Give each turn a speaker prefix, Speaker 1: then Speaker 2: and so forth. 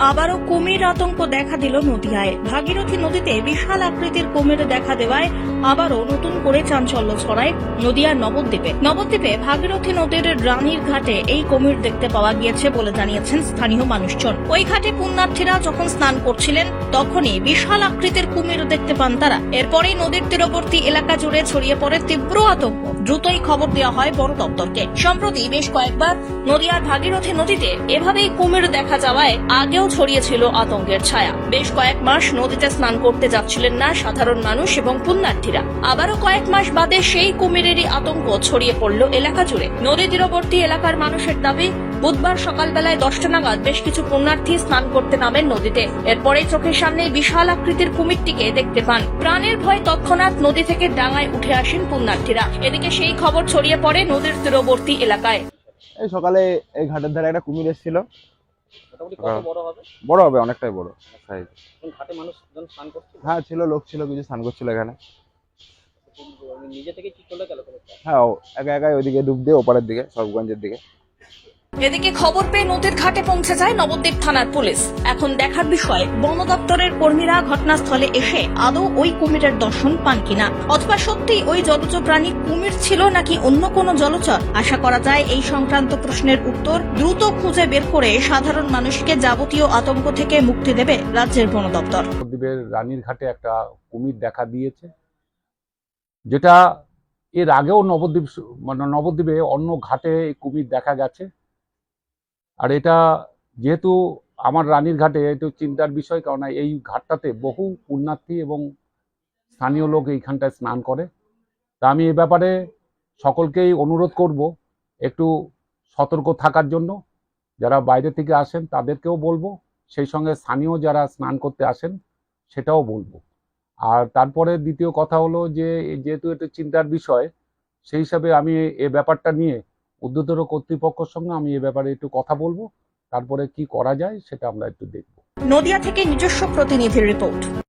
Speaker 1: আবারও কুমির আতঙ্ক দেখা দিল নদিয়ায়। ভাগীরথী নদীতে বিশাল আকৃতির কুমির দেখা দেওয়ায় আবারও নতুন করে চাঞ্চল্য ছড়ায় নদিয়ার নবদ্বীপে। নবদ্বীপে ভাগীরথী নদীর রানীর ঘাটে এই কুমির দেখতে পাওয়া গিয়েছে বলে জানিয়েছেন স্থানীয় মানুষজন। ওই ঘাটে পুণ্যার্থীরা যখন স্নান করছিলেন, তখনই বিশাল আকৃতির কুমির দেখতে পান তারা। এরপরেই নদীর তীরবর্তী এলাকা জুড়ে ছড়িয়ে পড়ে তীব্র আতঙ্ক। দ্রুতই খবর দেওয়া হয় বন দপ্তরকে। সম্প্রতি বেশ কয়েকবার নদিয়ার ভাগীরথী নদীতে এভাবেই কুমির দেখা যাওয়ায় আগেও ছড়িয়েছিল আতঙ্কের ছায়া। বেশ কয়েক মাস নদীতে স্নান করতে যাচ্ছিলেন না সাধারণ মানুষ এবং পুণ্যার্থীরা। আবারও কয়েক মাস বাদে সেই কুমিরেরই আতঙ্ক ছড়িয়ে পড়ল এলাকা জুড়ে। নদী তীরবর্তী এলাকার মানুষের দাবি, বুধবার সকালবেলায় দশটা নাগাদ বেশ কিছু পুণ্যার্থী স্নান করতে নামেন নদীতে। এরপরে চোখের সামনে বিশাল আকৃতির কুমিরটিকে দেখতে পান। প্রাণের ভয় তৎক্ষণাৎ নদী থেকে ডাঙায় উঠে আসেন পুণ্যার্থীরা। এদিকে সেই খবর ছড়িয়ে পড়ে নদীর তীরবর্তী এলাকায়।
Speaker 2: এই সকালে এই ঘাটের ধারে একটা কুমির এসেছিল।
Speaker 3: বড় হবে?
Speaker 2: অনেকটাই বড় সাইজ
Speaker 3: ঘাটে মানুষ স্নান করছে
Speaker 2: হ্যাঁ ছিল লোক ছিল কিছু স্নান করছিল এখানে।
Speaker 3: নিজে থেকে কি চলে গেল
Speaker 2: হ্যাঁ একা একাই ওইদিকে ডুব দিয়ে ওপারের দিকে সবগঞ্জের দিকে।
Speaker 1: এদিকে খবর পেয়ে নদীর ঘাটে পৌঁছে যায় নবদ্বীপ থানার পুলিশ। এখন দেখার বিষয়, বন দপ্তরের কর্মীরা ঘটনাস্থলে এসে আদৌ ওই কুমিরের দর্শন পান কিনা? অথবা সত্যি ওই জলজ প্রাণী কুমির ছিল নাকি অন্য কোনো জলচর? আশা করা যায় এই সংক্রান্ত প্রশ্নের উত্তর দ্রুত খুঁজে বের করে সাধারণ মানুষকে যাবতীয় আতঙ্ক থেকে মুক্তি দেবে রাজ্যের বন দপ্তর।
Speaker 4: নবদ্বীপের রানীর ঘাটে একটা কুমির দেখা দিয়েছে, যেটা এর আগেও নবদ্বীপ মানে নবদ্বীপে অন্য ঘাটে কুমির দেখা গেছে। আর এটা যেহেতু আমার রানীর ঘাটে একটু চিন্তার বিষয় কারণ এই ঘাটটাতে বহু পুণ্যার্থী এবং স্থানীয় লোক এইখানটায় স্নান করে। তা আমি এ ব্যাপারে সকলকেই অনুরোধ করব একটু সতর্ক থাকার জন্য। যারা বাইরে থেকে আসেন তাদেরকেও বলব, সেই সঙ্গে স্থানীয় যারা স্নান করতে আসেন সেটাও বলব। আর তারপরে দ্বিতীয় কথা হলো যে, যেহেতু এটা চিন্তার বিষয়, সেই হিসাবে আমি এ ব্যাপারটা নিয়ে উদ্যোতর কর্তৃপক্ষের সঙ্গে আমি এ ব্যাপারে একটু কথা বলব, তারপরে কি করা যায় সেটা আমরা একটু দেখব।
Speaker 1: নদিয়া থেকে নিজস্ব প্রতিনিধির রিপোর্ট।